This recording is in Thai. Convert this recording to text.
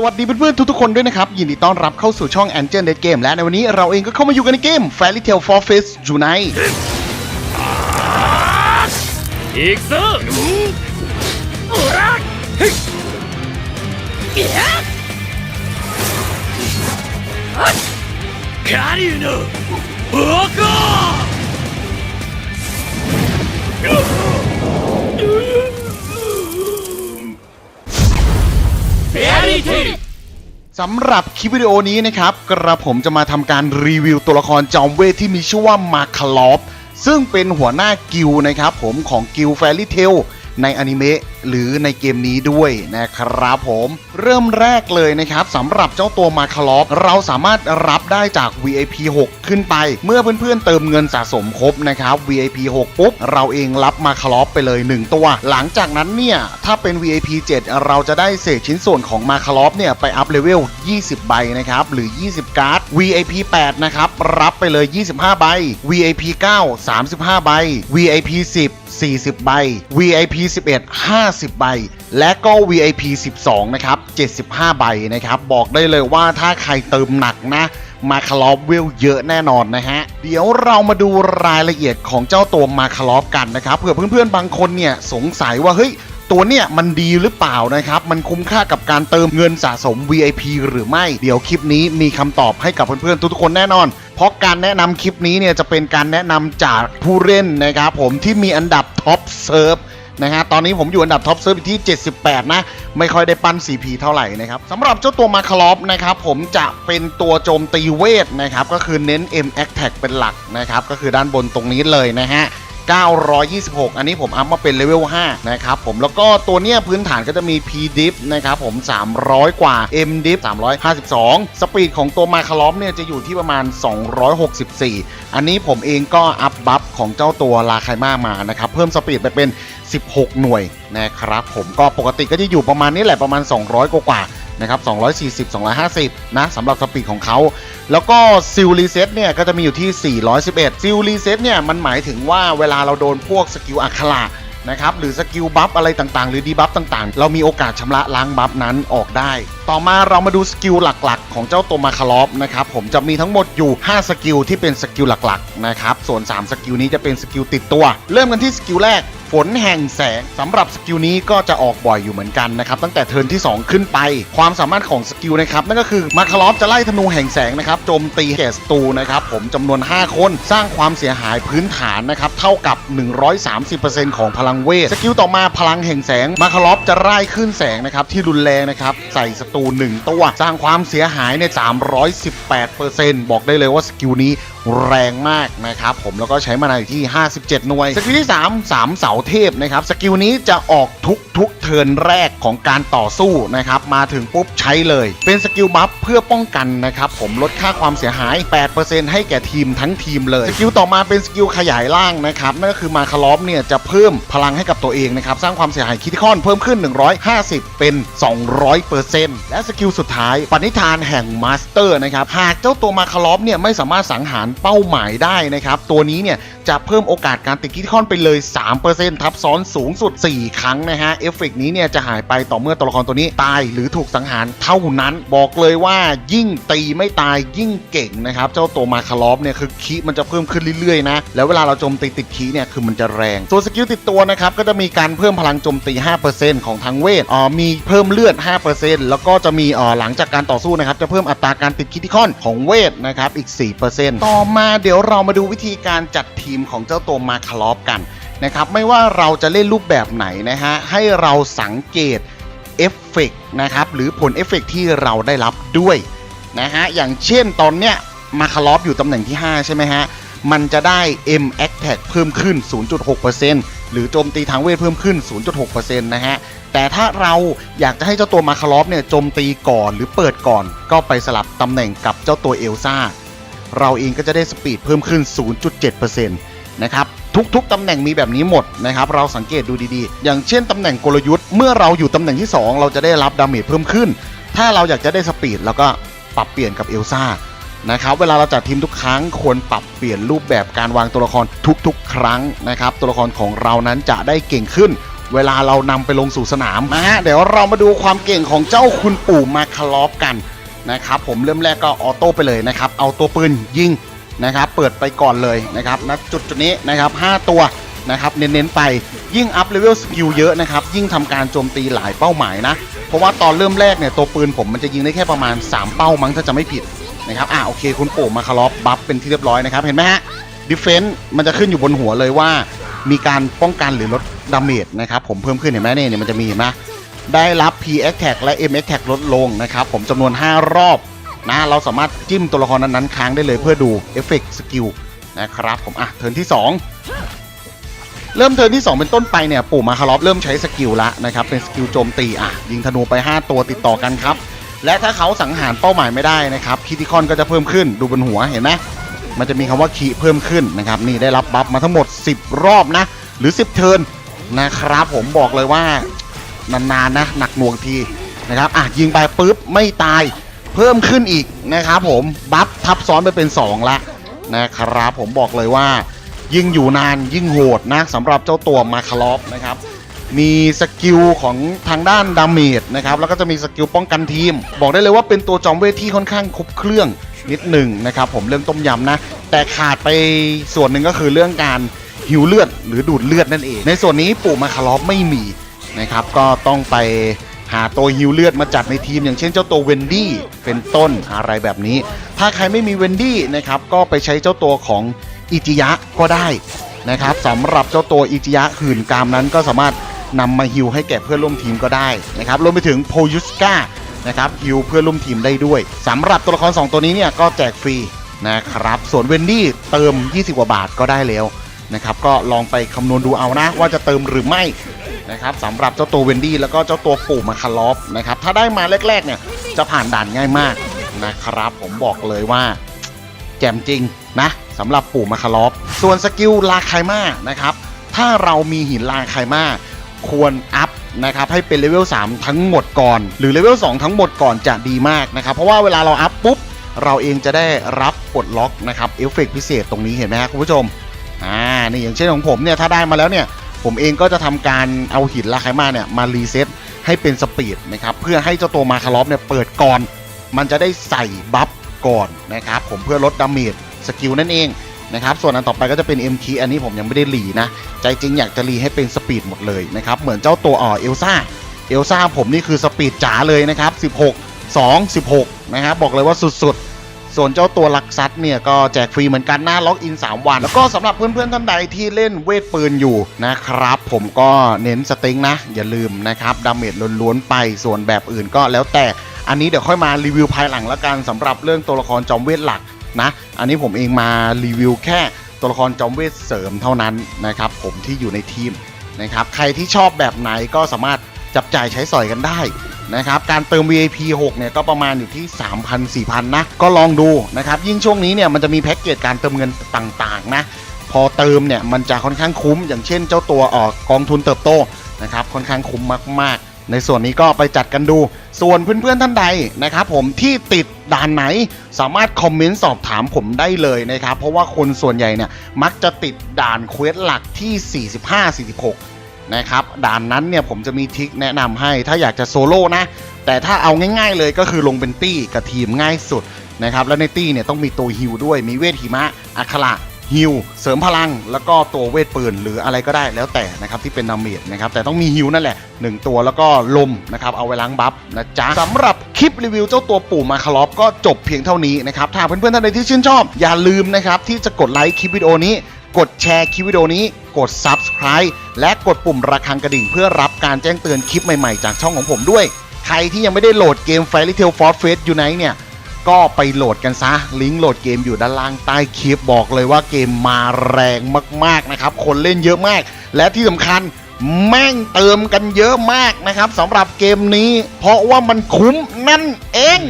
สวัสดีเพื่อนๆทุกๆคนด้วยนะครับ ยินดีต้อนรับเข้าสู่ช่อง Angel Dead Game และในวันนี้เราเองก็เข้ามาอยู่กันในเกม Fairy Tail f o r f a c e Unite อีกซึ่งโอ้รักเบียคาริโนโอ้โก Fairy Tail สำหรับคลิปวิดีโอนี้นะครับ กระผมจะมาทำการรีวิวตัวละครจอมเวทที่มีชื่อว่ามาคลอฟซึ่งเป็นหัวหน้ากิลนะครับผมของกิลแฟรี่เทลในอนิเมะหรือในเกมนี้ด้วยนะครับผมเริ่มแรกเลยนะครับสำหรับเจ้าตัวมาคลอฟเราสามารถรับได้จาก VIP 6 ขึ้นไป เมื่อเพื่อนๆเติมเงินสะสมครบนะครับ VIP 6 ปุ๊บ เราเองรับมาคลอฟไปเลย 1 ตัว หลังจากนั้นเนี่ย ถ้าเป็น VIP 7 เราจะได้เศษชิ้นส่วนของมาคลอฟเนี่ย ไปอัพเลเวล 20 ใบนะครับ หรือ 20 การ์ด VIP 8 นะครับ รับไปเลย 25 ใบ VIP 9 35 ใบ VIP 10 40 ใบ VIP 11 50 ใบ และก็ VIP 12 นะครับ 75 ใบนะครับ บอกได้เลยว่าถ้าใครเติมหนักนะ มาคลอฟเวลเยอะแน่นอนนะฮะ เดี๋ยวเรามาดูรายละเอียดของเจ้าตัวมาคลอฟกันนะครับ เผื่อเพื่อนๆ บางคนเนี่ยสงสัยว่าเฮ้ยตัวเนี่ยมันดีหรือเปล่านะครับ มันคุ้มค่ากับการเติมเงินสะสม VIP หรือไม่ เดี๋ยวคลิปนี้มีคำตอบให้กับเพื่อนๆทุกๆคนแน่นอน เพราะการแนะนำคลิปนี้เนี่ยจะเป็นการแนะนำจากผู้เล่นนะครับผมที่มีอันดับท็อปเซิร์ฟ นะฮะตอนนี้ผมอยู่อันดับท็อปเซิร์ฟที่ 78 นะ ไม่ค่อยได้ปั้น CP เท่าไหร่นะครับสำหรับเจ้าตัวมาคลอฟนะครับผมจะเป็นตัวโจมตีเวทนะครับก็คือเน้น M Attack เป็นหลักนะครับก็คือด้านบนตรงนี้เลยนะฮะ926 อันนี้ผมอัพมาเป็นเลเวล 5 นะครับผมแล้วก็ตัวเนี้ยพื้นฐานก็จะมี P Dip นะครับผม 300 กว่า M Dip 352 สปีดของตัวมาคาลอฟเนี่ยจะอยู่ที่ประมาณ 264 อันนี้ผมเองก็อัพบัฟของเจ้าตัวลาไคมามานะครับ เพิ่มสปีดไปเป็น 16 หน่วยนะครับผมก็ปกติก็จะอยู่ประมาณนี้แหละประมาณ 200 กว่าๆนะครับ240 250 นะสำหรับสปีดของเขา แล้วก็ซิลรีเซ็ตเนี่ยก็จะมีอยู่ที่ 411 ซิลรีเซ็ตเนี่ยมันหมายถึงว่าเวลาเราโดนพวกสกิลอัคระนะครับหรือสกิลบัฟอะไรต่างๆ หรือดีบัฟต่างๆ เรามีโอกาสชำระล้างบัฟนั้นออกได้ ต่อมาเรามาดูสกิลหลักๆ ของเจ้าตัวมาคาลอฟนะครับผมจะมีทั้งหมดอยู่ 5 สกิลที่เป็นสกิลหลักๆนะครับส่วน 3 สกิลนี้จะเป็นสกิลติดตัว เริ่มกันที่สกิลแรก ฝนแห่งแสงสำหรับสกิลนี้ก็จะออกบ่อยอยู่เหมือนกันนะครับตั้งแต่เทิร์นที่ 2 ขึ้นไป ความสามารถของสกิลนะครับนั่นก็คือมาคาลอฟจะไล่ธนูแห่งแสงนะครับโจมตีแก่ศัตรูนะครับผมจำนวน 5 คนสร้างความเสียหายพื้นฐานนะครับเท่ากับ 130%ของพลังเวทสกิลต่อมาพลังแห่งแสงมาคาลอฟจะไล่ขึ้นแสงนะครับที่รุนแรงนะครับใส่ศัตรู1ตัวสร้างความเสียหายใน318%บอกได้เลยว่าสกิลนี้แรงมากนะครับผมแล้วก็ใช้มานาอยู่ที่ 57 หน่วย สกิลที่ 3 3 เสาเทพนะครับสกิลนี้จะออกทุกทุกเทิร์นแรกของการต่อสู้นะครับมาถึงปุ๊บใช้เลย เป็นสกิลบัฟเพื่อป้องกันนะครับผมลดค่าความเสียหาย 8%ให้แก่ทีมทั้งทีมเลย สกิลต่อมาเป็นสกิลขยายร่างนะครับนั่นก็คือมาคาลอฟเนี่ยจะเพิ่มพลังให้กับตัวเองนะครับสร้างความเสียหายคิติคอนเพิ่มขึ้น 150 เป็น 200%และสกิลสุดท้ายปณิธานแห่งมาสเตอร์นะครับหากเจ้าตัวมาคาลอฟเนี่ยไม่สามารถสังหารเป้าหมายได้นะครับ ตัวนี้เนี่ย จะเพิ่มโอกาสการติดคิติคอนไปเลย 3%ทับซ้อนสูงสุด 4 ครั้งนะฮะ เอฟเฟกต์นี้เนี่ยจะหายไปต่อเมื่อตัวละครตัวนี้ตายหรือถูกสังหารเท่านั้น บอกเลยว่ายิ่งตีไม่ตายยิ่งเก่งนะครับ เจ้าตัวมาคาลอฟเนี่ยคือคีมันจะเพิ่มขึ้นเรื่อยๆนะ แล้วเวลาเราโจมตีติดคีเนี่ยคือมันจะแรงส่วนสกิลติดตัวนะครับก็จะมีการเพิ่มพลังโจมตี 5%ของทางเวทอ๋อมีเพิ่มเลือด 5%แล้วก็จะมีอ่อหลังจากการต่อสู้นะครับจะเพิ่มอัตราการติดคิติคอนของเวทนะครับอีก 4%ต่อมาเดี๋ยวเรามาดูวิธีการจัดทีมของเจ้าตัวมาคาลอฟกันนะครับไม่ว่าเราจะเล่นรูปแบบไหนนะฮะให้เราสังเกตเอฟเฟกต์นะครับหรือผลเอฟเฟกต์ที่เราได้รับด้วยนะฮะอย่างเช่นตอนเนี้ยมาคาลอฟอยู่ตำแหน่งที่ 5 ใช่ไหมฮะ มันจะได้ M Attack เพิ่มขึ้น 0.6%หรือโจมตีทางเวทเพิ่มขึ้น 0.6%นะฮะ แต่ถ้าเราอยากจะให้เจ้าตัวมาคาลอฟเนี่ยโจมตีก่อนหรือเปิดก่อน ก็ไปสลับตำแหน่งกับเจ้าตัวเอลซ่า เราเองก็จะได้สปีดเพิ่มขึ้น 0.7% นะครับทุกๆตำแหน่งมีแบบนี้หมดนะครับเราสังเกตดูดีๆ อย่างเช่นตำแหน่งกลยุทธ์เมื่อเราอยู่ตำแหน่งที่ 2 เราจะได้รับดาเมจเพิ่มขึ้น ถ้าเราอยากจะได้สปีดเราก็ปรับเปลี่ยนกับเอลซ่านะครับเวลาเราจัดทีมทุกครั้งควรปรับเปลี่ยนรูปแบบการวางตัวละครทุกๆ ครั้งนะครับตัวละครของเรานั้นจะได้เก่งขึ้น เวลาเรานำไปลงสู่สนามนะฮะเดี๋ยวเรามาดูความเก่งของเจ้าคุณปู่มาคาลอฟกันนะครับผมเริ่มแรกก็ออโต้ไปเลยนะครับเอาตัวปืนยิง นะครับเปิดไปก่อนเลยนะครับณจุดจุดนี้นะครับ 5 ตัวนะครับเน้นๆไปยิ่งอัพเลเวลสกิลเยอะนะครับยิ่งทำการโจมตีหลายเป้าหมายนะ เพราะว่าตอนเริ่มแรกเนี่ยตัวปืนผมมันจะยิงได้แค่ประมาณ 3 เป้ามั้งถ้าจะไม่ผิดนะครับอะโอเค คุณปู่มาคาลอฟบัฟเป็นที่เรียบร้อยนะครับ เห็นไหมฮะดิเฟนต์มันจะขึ้นอยู่บนหัวเลยว่า มีการป้องกันหรือลดดาเมจนะครับผมเพิ่มขึ้นเห็นไหมเนี่ยเนี่ยมันจะมีเห็นไหมได้รับ P Attack และ M Attack ลดลงนะครับผมจำนวน 5 รอบ นะเราสามารถจิ้มตัวละครนั้นๆค้างได้เลยเพื่อดูเอฟเฟกต์สกิลนะครับผมอะเทิร์นที่ 2 เริ่มเทิร์นที่ 2 เป็นต้นไปเนี่ยปู่มาคารอฟเริ่มใช้สกิลละนะครับเป็นสกิลโจมตีอะยิงธนูไป 5 ตัวติดต่อกันครับ และถ้าเขาสังหารเป้าหมายไม่ได้นะครับคิติคอนก็จะเพิ่มขึ้นดูบนหัวเห็นไหมมันจะมีคำว่าคีเพิ่มขึ้นนะครับนี่ได้รับบัฟมาทั้งหมด 10 รอบนะ หรือ 10 เทิร์นนะครับผมบอกเลยว่านานๆนะหนักหน่วงทีนะครับอะยิงไปปุ๊บไม่ตาย เพิ่มขึ้นอีกนะครับผมบัฟทับซ้อนไปเป็น 2 ละนะครับผมบอกเลยว่า ยิ่งอยู่นานยิ่งโหดนะสำหรับเจ้าตัวมาคาลอฟนะครับมีสกิลของทางด้านดาเมจนะครับแล้วก็จะมีสกิลป้องกันทีม บอกได้เลยว่าเป็นตัวจอมเวทที่ค่อนข้างครบเครื่องนิดหนึ่งนะครับผมเรื่องต้มยำนะ แต่ขาดไปส่วนหนึ่งก็คือเรื่องการหิวเลือดหรือดูดเลือดนั่นเอง ในส่วนนี้ปู่มาคาลอฟไม่มีนะครับก็ต้องไป หาตัวฮิวเลือดมาจัดในทีม อย่างเช่นเจ้าตัวเวนดี้เป็นต้นอะไรแบบนี้ ถ้าใครไม่มีเวนดี้นะครับก็ไปใช้เจ้าตัวของอิจิยะก็ได้นะครับสำหรับเจ้าตัวอิจิยะหื่นกามนั้นก็สามารถนำมาฮิวให้แก่เพื่อนร่วมทีมก็ได้นะครับรวมไปถึงโพยุสกานะครับฮิวเพื่อนร่วมทีมได้ด้วยสำหรับตัวละคร 2 ตัวนี้เนี่ยก็แจกฟรีนะครับส่วนเวนดี้เติม 20 กว่าบาทก็ได้แล้วนะครับก็ลองไปคำนวณดูเอานะว่าจะเติมหรือไม่ นะครับสำหรับเจ้าตัวเวนดี้แล้วก็เจ้าตัวปู่มาคาลอฟนะครับถ้าได้มาแรกๆเนี่ยจะผ่านด่านง่ายมากนะครับผมบอกเลยว่าแจ่มจริงนะสำหรับปู่มาคาลอฟส่วนสกิลลาไคมานะครับถ้าเรามีหินลาไคมาควรอัพนะครับให้เป็นเลเวล3ทั้งหมดก่อน หรือเลเวล2ทั้งหมดก่อนจะดีมากนะครับเพราะว่าเวลาเราอัพปุ๊บเราเองจะได้รับปลดล็อกนะครับเอฟเฟกพิเศษตรงนี้เห็นไหมครับคุณผู้ชมอ่านี่อย่างเช่นของผมเนี่ยถ้าได้มาแล้วเนี่ย ผมเองก็จะทำการเอาหินลาไคมาเนี่ยมารีเซ็ตให้เป็นสปีดนะครับเพื่อให้เจ้าตัวมาคาลอฟเนี่ยเปิดก่อน มันจะได้ใส่บัฟก่อนนะครับผมเพื่อลดดาเมจสกิลนั่นเองนะครับส่วนอันต่อไปก็จะเป็น MK อันนี้ผมยังไม่ได้หลีนะ ใจจริงอยากจะรีให้เป็นสปีดหมดเลยนะครับเหมือนเจ้าตัวอ่อเอลซ่าเอลซ่าผมนี่คือสปีดจ๋าเลยนะครับ 16 2 16 นะครับบอกเลยว่าสุดๆ ส่วนเจ้าตัวลักซัดเนี่ยก็แจกฟรีเหมือนกันหนะล็อกอิน 3 วัน แล้วก็สำหรับเพื่อนๆท่านใดที่เล่นเวทปืนอยู่นะครับ ผมก็เน้นสติงนะ อย่าลืมนะครับดาเมจล้วนๆไปส่วนแบบอื่นก็แล้วแต่อันนี้เดี๋ยวค่อยมารีวิวภายหลังแล้วกันสำหรับเรื่องตัวละครจอมเวทหลักนะอันนี้ผมเองมารีวิวแค่ตัวละครจอมเวทเสริมเท่านั้นนะครับผมที่อยู่ในทีมนะครับใครที่ชอบแบบไหนก็สามารถ จับจ่ายใช้สอยกันได้นะครับการเติม VIP 6เนี่ยก็ประมาณอยู่ที่ 3,000 4,000นะก็ลองดูนะครับยิ่งช่วงนี้เนี่ยมันจะมีแพ็กเกจการเติมเงินต่างๆนะพอเติมเนี่ยมันจะค่อนข้างคุ้ม อย่างเช่นเจ้าตัวออกกองทุนเติบโตนะครับค่อนข้างคุ้มมากๆ ในส่วนนี้ก็ไปจัดกันดู ส่วนเพื่อนๆท่านใดนะครับผมที่ติดด่านไหนสามารถคอมเมนต์สอบถามผมได้เลยนะครับเพราะว่าคนส่วนใหญ่เนี่ยมักจะติดด่านเควสหลักที่ 45-46 นะครับด่านนั้นเนี่ยผมจะมีทริคแนะนำให้ถ้าอยากจะโซโล่นะ แต่ถ้าเอาง่าย ๆ เลยก็คือลงเป็นตี้กับทีมง่ายสุดนะครับแล้วในตี้เนี่ยต้องมีตัวฮิวด้วยมีเวทหิมะอัคระฮิวเสริมพลัง แล้วก็ตัวเวทปืนหรืออะไรก็ได้แล้วแต่นะครับที่เป็นดาเมจนะครับแต่ต้องมีฮิวนั่นแหละ 1 ตัวแล้วก็ลมนะครับเอาไว้ล้างบัฟนะจ๊ะสำหรับคลิปรีวิวเจ้าตัวปู่มาคาลอฟก็จบเพียงเท่านี้นะครับถ้าเพื่อนๆท่านใดที่ชื่นชอบ อย่าลืมนะครับที่จะกดไลค์คลิปวิดีโอนี้ กดแชร์คลิปวิดีโอนี้ กด Subscribe และกดปุ่มระฆังกระดิ่ง เพื่อรับการแจ้งเตือนคลิปใหม่ๆ จากช่องของผมด้วย ใครที่ยังไม่ได้โหลดเกม Fairy Tail f o r Fate Unite เนี่ย ก็ไปโหลดกันซะ ลิงก์โหลดเกมอยู่ด้านล่างใต้คลิปบอกเลยว่าเกมมาแรงมากๆนะครับ คนเล่นเยอะมาก และที่สำคัญแม่งเติมกันเยอะมากนะครับสำหรับเกมนี้ เพราะว่ามันคุ้มนั่นเอง